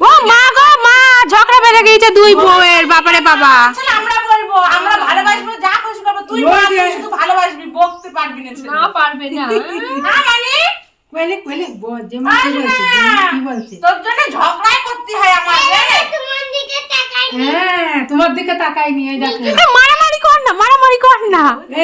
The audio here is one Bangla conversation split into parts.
ও মা গো মা ঝগড়া বেড়ে গিয়েছে দুই বউয়ের বাবারে বাবা। আমরা বলব আমরা ভালোবাসবো যা খুশি করব। তুই শুধু ভালোবাসবি বকতে পারবি না না পারবে না। না মানে? কোয়েলে কোয়েলে ব- যে মা কি বলছে যে মা কি বলছে। তোর জন্য ঝগড়াই করতে হয় আমার হ্যাঁ তোমার দিকে তাকাই নিয়ে দেখো। মারামারি কর না মারামারি কর না। এ,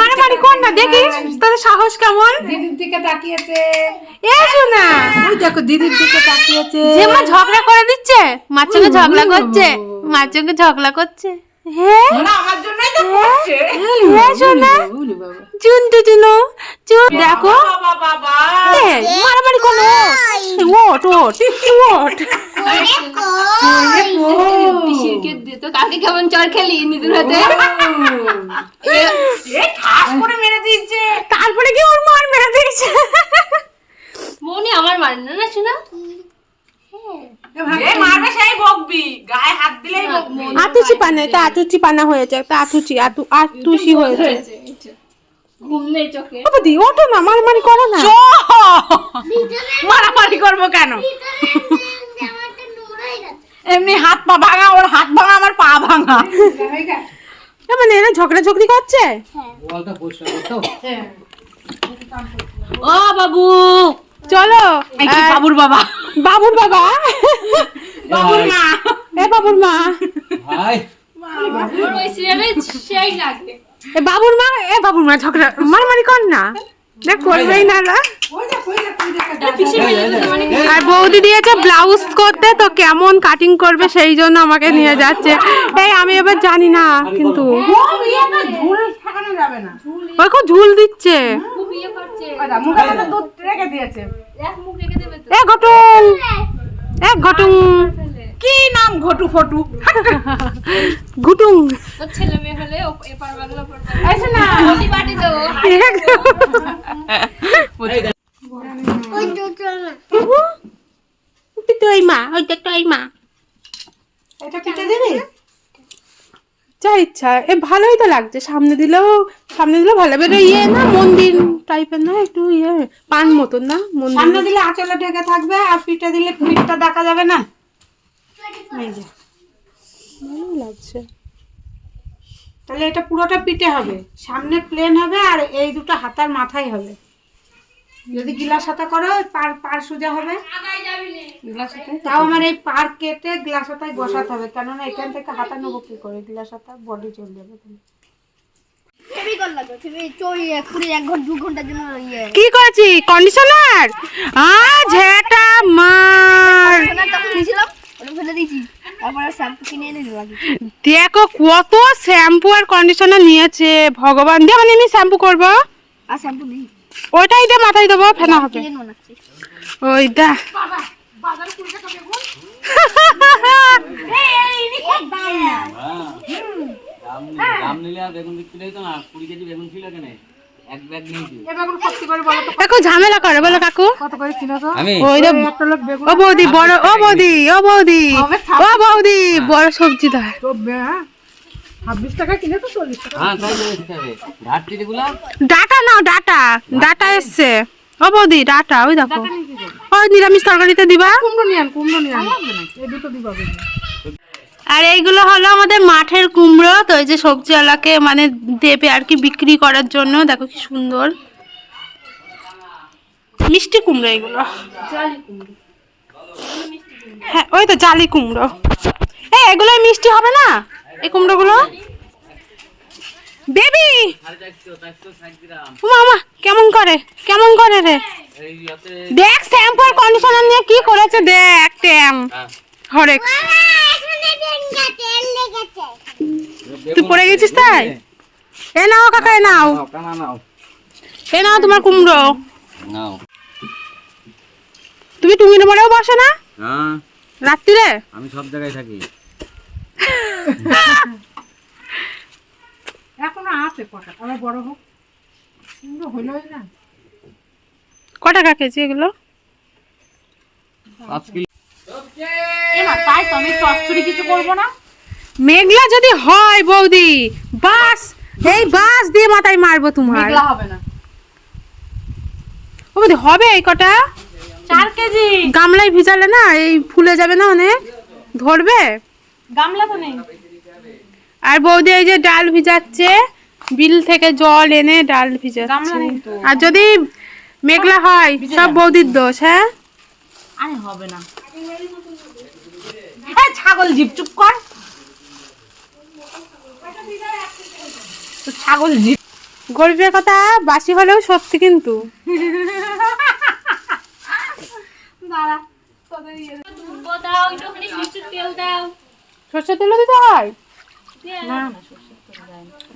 মারামারি কর না দেখিস তোদের সাহস কেমন? দিদির দিকে তাকিয়েছে। এসো না ওই দেখো দিদির দিকে তাকিয়েছে। যে মা ঝগড়া করে দিচ্ছে মার সঙ্গে ঝগড়া করছে মার সঙ্গে ঝগড়া করছে। হ্যাঁ? আমার জন্যই তো করছে। হ্যাঁ টুটুনো দেখো। বাবা বাবা। এ, মারামারি করো। ওট ওট ওট পিসিরকে কেমন চর খেলি নিদুর হাতে এ ঠাস করে মেরে দিয়েছে তারপরে কি ওর মার মেরে দিয়েছে মনে আমার মারে না না শোনা যে মারবে সেই বকবি গায়ে হাত দিলেই বকবি আতুচি পানা এটা আতুচি পানা হয়েছে একটা আতুচি আতু আতুচি হয়েছে ঘুম নেই চোখে। বাবা দি ওঠো না মারামারি করো না। মারামারি করব কেন? এমনি হাত পা ভাঙা ওর হাত ভাঙা আমার পা ভাঙা। মানে এরা ঝগড়া ঝগড়ি করছে ও বাবু! চলো এই বাবুর বাবা? বাবুর বাবা। বাবুর মা। এ বাবুর মা। ওই বাবুর মা এ বাবুর মা ঝগড়া মারামারি কর না। করবেই না আর বৌদি দিয়েছে ব্লাউজ করতে তো কেমন কাটিং করবে সেই জন্য আমাকে নিয়ে যাচ্ছে। এই আমি এবার জানি না কিন্তু। ওই খুব ঝুল দিচ্ছে। এ ঘটুং এ ঘটুং কি নাম ঘটু ফটু? ঘুটুং। ছেলে মেয়ে হলে এপার বাংলা এসে না বাংলা বাটি তো। তুই মা ওইটা তুই মা। এটা পিঠে দিবি? যা ইচ্ছা এ ভালোই তো লাগছে। সামনে দিলেও সামনে দিলেও ভালো লাগবে। ইয়ে না মন্দির টাইপের না একটু ইয়ে পান মতন না মন্দির। সামনে দিলে আঁচলে ঢেকে থাকবে আর পিঠে দিলে পিঠটা দেখা যাবে না? এই যে। ভালোই লাগছে। তাহলে এটা পুরোটা পিঠে হবে। সামনে প্লেন হবে আর এই দুটো হাতার মাথায় হবে। যদি গিলাস হাতা করো পার পার সোজা হবে। গ্লাস তাও আমার এই পার কেটে গ্লাস হাতায় বসাতে হবে। কেননা এখান থেকে হাতা নেব কি করে? গ্লাস হাতা বডি চলে যাবে ইয়ে। কি করেছি? কন্ডিশনার আ ঝেটা মার। ওখানে তখন নিয়েছিলাম ওটা ফেলে দিয়েছি তারপরে শ্যাম্পু কিনে এনে দিলাম দেখো কত শ্যাম্পু আর কন্ডিশনার নিয়েছে। ভগবান দিয়ে মানে আমি শ্যাম্পু করব? আর শ্যাম্পু ওইটাই দিয়ে মাথায় দেবো ফেনা হবে। ওই দা। দাম নিলে আর বেগুন বিক্রি হইতো না। কুড়ি কেজি বেগুন ছিল কেন? এক ব্যাগ কাকু ঝামেলা করে বলো কাকু। কত করে কিলো তো ওই একটা লোক বেগুন ও বৌদি বড় ও বৌদি ও বৌদি ও বৌদি বড় সবজি হ্যাঁ ছাব্বিশ টাকা কিনে তো চল্লিশ টাকা হ্যাঁ তাই দিতে হবে। ঘাটতি গুলা ডাটা নাও ডাটা। ডাটা এসছে। ও বৌদি ডাটা ওই দেখো। ওই নিরামিষ তরকারিতে দিবা? কুমড়ো নিয়ে আন কুমড়ো নিয়ে আন। এই দুটো দিবা। আর এইগুলো হলো আমাদের মাঠের কুমড়ো, তো এই যে সবজিওয়ালাকে মানে দেবে আর কি বিক্রি করার জন্য। দেখো কি সুন্দর। মিষ্টি কুমড়ো এগুলো। হ্যাঁ ওই তো জালি কুমড়ো। এই এগুলো মিষ্টি হবে না? এই কুমড়োগুলো? বেবি! মামা কেমন করে? কেমন করে রে? দেখ শ্যাম্পু আর কন্ডিশনার নিয়ে কি করেছে, দেখ ট্যাম। হরেক্স তুই পড়ে গেছিস তাই? এ নাও কাকা এ নাও। নাও কানা নাও। এ নাও তোমার কুমড়ো। নাও। তুমি টুঙ্গির মোড়েও বসে না? হ্যাঁ রাত্রিরে আমি সব জায়গায় থাকি। এখনও আছে কটা? আবার বড় হোক। কুমড়ো হলোই না। ক টাকা কেজি এগুলো? পাঁচ কিলো। তাই তো আমি চচ্চড়ি কিছু করব না। মেঘলা যদি হয় বৌদি বাস এই বাস দিয়ে মাথায় মারবো তোমার। মেঘলা হবে না। ও বৌদি হবে এই কটা? চার কেজি। গামলায় ভিজালে না এই ফুলে যাবে না অনেক? ধরবে? গামলা তো নেই। আর বৌদি এই যে ডাল ভিজাচ্ছে বিল থেকে জল এনে ডাল ভিজাচ্ছে। আর যদি মেঘলা হয় সব বৌদির দোষ হ্যাঁ? আরে হবে না। হ্যাঁ ছাগল জিপ চুপ কর। ছাগল জিপ গরিবের কথা বাসি হলেও সত্যি কিন্তু। তেল সর্ষের তেলও দিতে হয়? না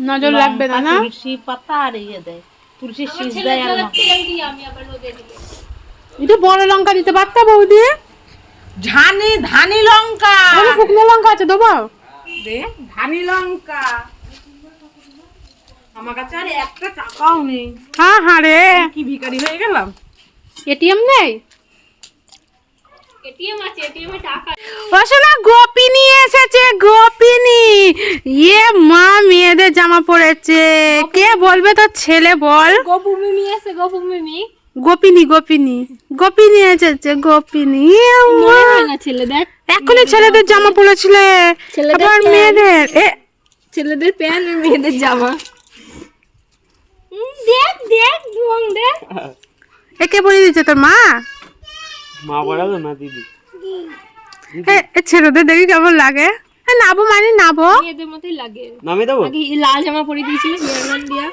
নজর লাগবে না না? তুলসী পাতা আর ইয়ে দেয় তুলসী শীষ দেয় আর একটু বড় লঙ্কা দিতে পারতা বৌদি? ধানি ধানি লঙ্কা। ওখানে শুকনো লঙ্কা আছে দেবো। দে ধানি লঙ্কা। আমার কাছে আর একটা টাকাও নেই। হ্যাঁ হ্যাঁ রে। কি ভিখারি হয়ে গেলাম? এটিএম নেই? এটিএম আছে এটিএম এ টাকা। না গোপি নিয়ে এসেছে গোপিনী ইয়ে মা মেয়েদের জামা পড়েছে কে বলবে তোর ছেলে বল। গপু মিমি আছে গপু মিমি গোপিনী গোপিনী গোপিনী এসেছে গোপিনী। ছেলে দেখ এখনই ছেলেদের জামা পড়েছিলে। ছেলেদের আবার প্যান্ট। মেয়েদের। এ। ছেলেদের প্যান্ট আর মেয়েদের জামা। দেখ দেখ দুয়াং দেখ। একে পরিয়ে দিচ্ছে তোর মা? মা পড়াবে না দিদি। এ এ ছেলেদের দেখি কেমন লাগে? এ, নাবো মানে নাবো। মেয়েদের মতোই লাগে। নামে দেবো? আগে এই লাল জামা পরে দিয়েছিল হেয়ারব্যান্ড দিয়া।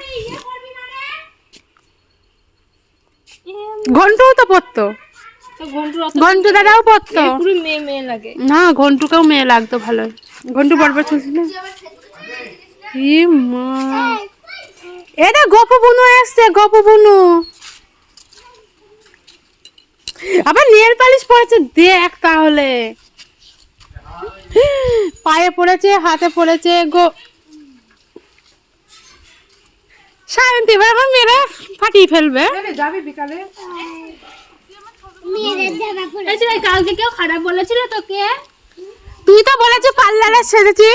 ঘন্টুও তো পড়তো। ঘন্টু দাদাও মেয়ে না ঘন্টুকেও মেয়ে লাগতো ভালো ঘন্টু বরবার চলছিল ই এটা গপু বুনু এসছে গপু বুনু। আবার নেল পালিশ পড়েছে দেখ তাহলে। পায়ে পড়েছে হাতে পড়েছে গো শান্তি এবার আমার মেয়েরা ফাটিয়ে ফেলবে। আচ্ছা কালকে কেউ খারাপ বলেছিল তোকে? তুই তো বলেছিস পার্লারে সেজেছি।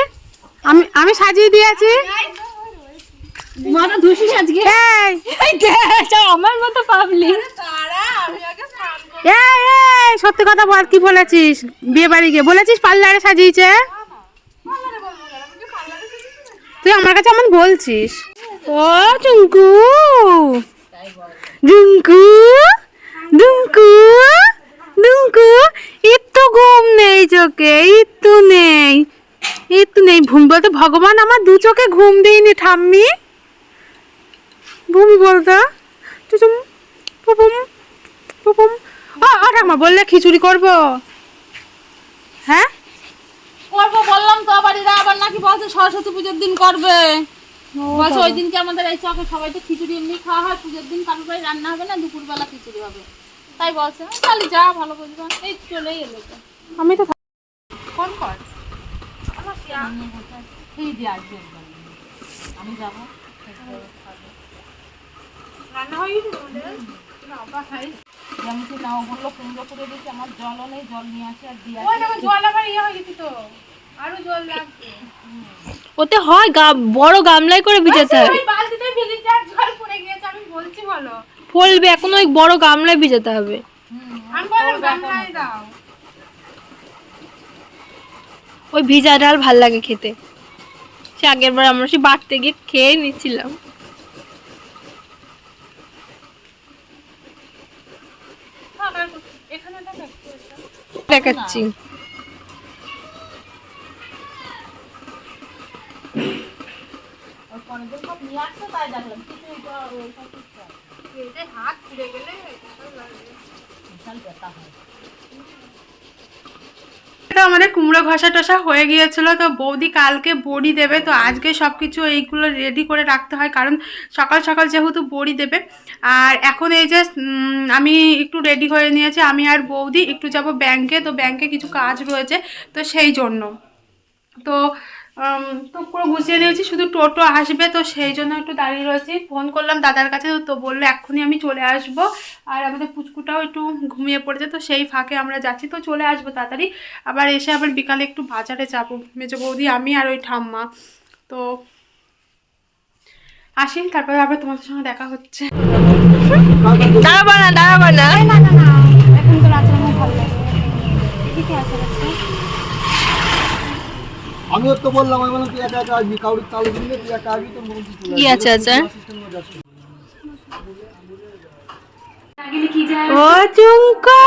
আমি আমি সাজিয়ে দিয়েছি। আমার মতো পাবলি। এই সত্যি কথা বল কি বলেছিস? বিয়ে বাড়ি গিয়ে বলেছিস পার্লারে সাজিয়েছে। তুই আমার কাছে এমন বলছিস? ও টুঙ্কু ডুঙ্কু ডুঙ্কু ডুঙ্কু একটু ঘুম নেই চোখে একটু নেই। একটু নেই বলতে ভগবান আমার দু চোখে ঘুম দেয়নি, ঠাম্মি। ভূমি বলতো পুপুম পুপুম। ও ঠাম্মা বললে খিচুড়ি করব। হ্যাঁ? করব, বললাম তো আবার, এরা আবার নাকি বলছে সরস্বতী পুজোর দিন করবে। বলছে ওই দিনকে আমাদের এই চকে সবাই তো খিচুড়ি এমনি খাওয়া হয় পুজোর দিন রান্না হবে না দুপুরবেলা খিচুড়ি হবে। তাই বলছে তাহলে যা ভালো বুঝবা এই চলেই এলো তো। আমি তো ফোন কর এই দিয়ে আসবে আমি যাব। রান্না হয়ে গেছে নাও বলল কুমড়ো করে দিয়েছি আমার জলও নেই জল নিয়ে আসে আর দিয়ে জল আবার ইয়ে হয়ে গেছে তো। আরও জল লাগবে। ওতে হয় বড় গামলায় করে ভিজাতে হয়। বালতিতে ভিজেছে আর জল পড়ে গিয়েছে আমি বলছি বলো। ফলবে এখন ওই বড় গামলায় ভিজাতে হবে। আমি বললাম গামলায় দাও। ওই ভিজা ডাল ভালো লাগে খেতে। সে আগের বার আমরা সে বাড়তে গিয়ে খেয়ে নিচ্ছিলাম। দেখাচ্ছি। তো আমাদের কুমড়ো ঘষা টসা হয়ে গিয়েছিল, তো বৌদি কালকে বড়ি দেবে, তো আজকে সব কিছু এইগুলো রেডি করে রাখতে হয়, কারণ সকাল সকাল যেহেতু বড়ি দেবে। আর এখন এই যে আমি একটু রেডি হয়ে নিয়েছি, আমি আর বৌদি একটু যাব ব্যাংকে তো ব্যাংকে কিছু কাজ রয়েছে, তো সেই জন্য। তো তো পুরো গুছিয়ে নিয়েছি শুধু টোটো আসবে তো সেই জন্য একটু দাঁড়িয়ে রয়েছি। ফোন করলাম দাদার কাছে তো বলল এক্ষুনি আমি চলে আসব। আর আমাদের পুচকুটাও একটু ঘুমিয়ে পড়েছে তো সেই ফাঁকে আমরা যাচ্ছি তো চলে আসব তাড়াতাড়ি। আবার এসে আবার বিকালে একটু বাজারে যাব মেজো বৌদি আমি আর ওই ঠাম্মা। তো আসি তারপরে আবার তোমাদের সঙ্গে দেখা হচ্ছে। দাঁড়াবা না দাঁড়াবা না এখন আমিও তো বললাম আমি বললাম তুই একা একা আসবি কাউরির তালে দিলে তুই একা আসবি তো কি আছে ও চুমকা।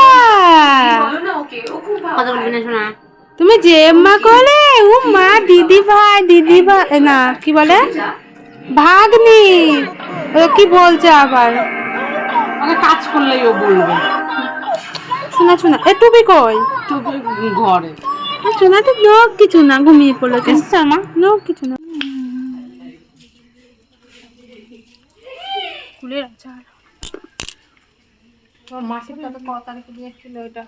তুমি যে মা করে ও মা দিদি ভাই দিদি ভাই না কি বলে? ভাগ্নি। ও কি বলছে আবার? কাজ করলেই ও বলবে। শোনা শোনা এ টুপি কই? টুপি ঘরে। তো নো কিছু না ঘুমিয়ে পড়ল কেসা মা। নো কিছু না। মাসির ক তারিখে দিয়েছিল ওইটা?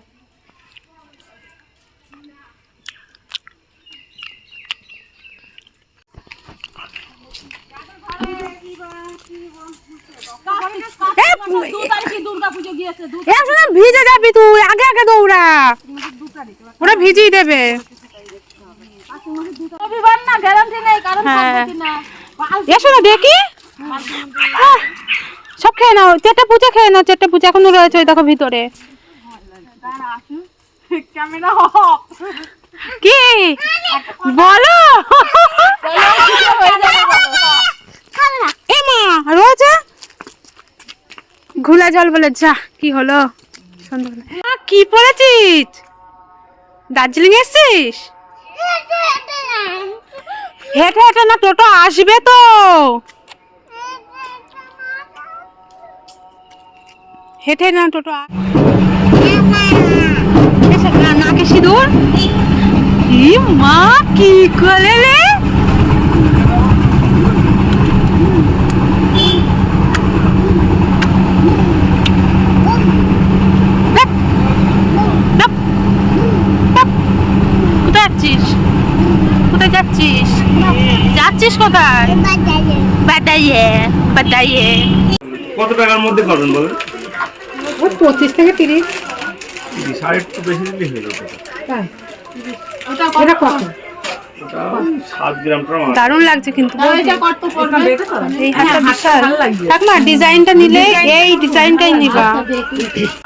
ভিজে যাবি তুই আগে আগে দৌড়া। ওরা ভিজিয়ে দেবে। না হ্যাঁ। থাকবে কিনা এ শোনা দেখি। সব খেয়ে নাও চেটে পুচে খেয়ে নাও চেটে পুচে এখনও রয়েছে দেখো ভিতরে। কি? বলো। এ মা রয়েছে ঘোলা জল বলে যা কি হলো? সন্ধ্যাবেলা। কি পড়েছিস? দার্জিলিং এসছিস? হেঁটে হেঁটে না, টোটো আসবে তো। হেঁটে না, টোটো না নাকে সিঁদুর। ই মা, কি করে ধ্যাৎ। ধ্যাৎ। ধ্যাৎ। কোথায় যাচ্ছিস কোথায় যাচ্ছিস? যাচ্ছিস কোথায়? বাদাইয়ে বাদাইয়ে কত টাকার মধ্যে করবেন বলেন? ওই পঁচিশ থেকে তিরিশ। একটু বেশি হয়ে কত? দারুণ লাগছে কিন্তু এটা এই হাতটা বিশাল। থাক না ডিজাইনটা নিলে এই ডিজাইনটাই নিবা।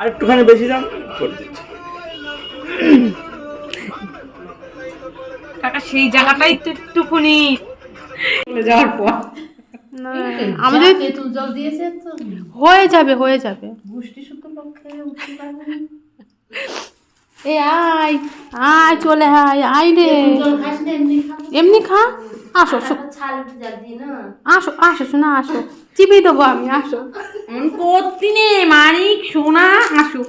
আর একটুখানি বেশি দাম? করে দিচ্ছি। কাকা সেই জায়গাটাই তো একটুখানি যাওয়ার পর। আমাদের তেঁতুল জল দিয়েছে তো। হয়ে যাবে হয়ে যাবে। পুষ্টি শুদ্ধ পক্ষে এ আয় আয় চলে আয় আয় রে। এমনি খা। আসো আসো। আসো শোনা আসো। চিবি দেবো আমি আসো। করতি নে মানিক সোনা আসো।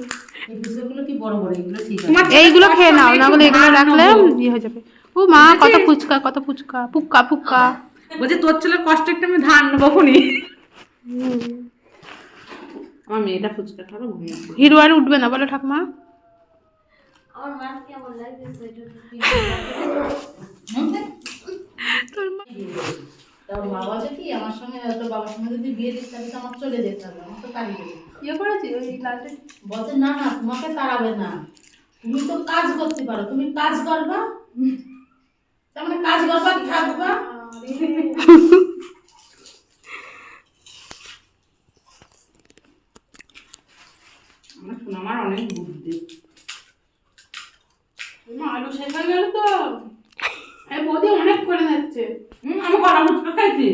এইগুলো খেয়ে নাও না বলে এগুলো রাখলে ইয়ে হয়ে যাবে। ও মা কত ফুচকা কত ফুচকা পুক্কা পুক্কা বলছে তোর ছেলের কষ্ট একটু আমি ধান নেব খুনি। আমার মেয়েটা ফুচকা খাব ঘুমিয়ে হিরো আর উঠবে না বলো ঠাকুমা। মা কেমন তোর মা বলে কি আমার সঙ্গে তোর বাবার সঙ্গে যদি বিয়ে দিস তাহলে তো আমার চলে যেতে হবে আমার তো কালি ইয়ে করেছি ওই লালটা? বলছে না না তোমাকে তাড়াবে না। তুমি তো কাজ করতে পারো তুমি কাজ করবা মানে কাজ করবা থাকবা আমার অনেক বুদ্ধি। আলু শেষ হয়ে গেল তো? বৌদি অনেক করে নিচ্ছে। হুম আমি কলা মুচকা খাইছি।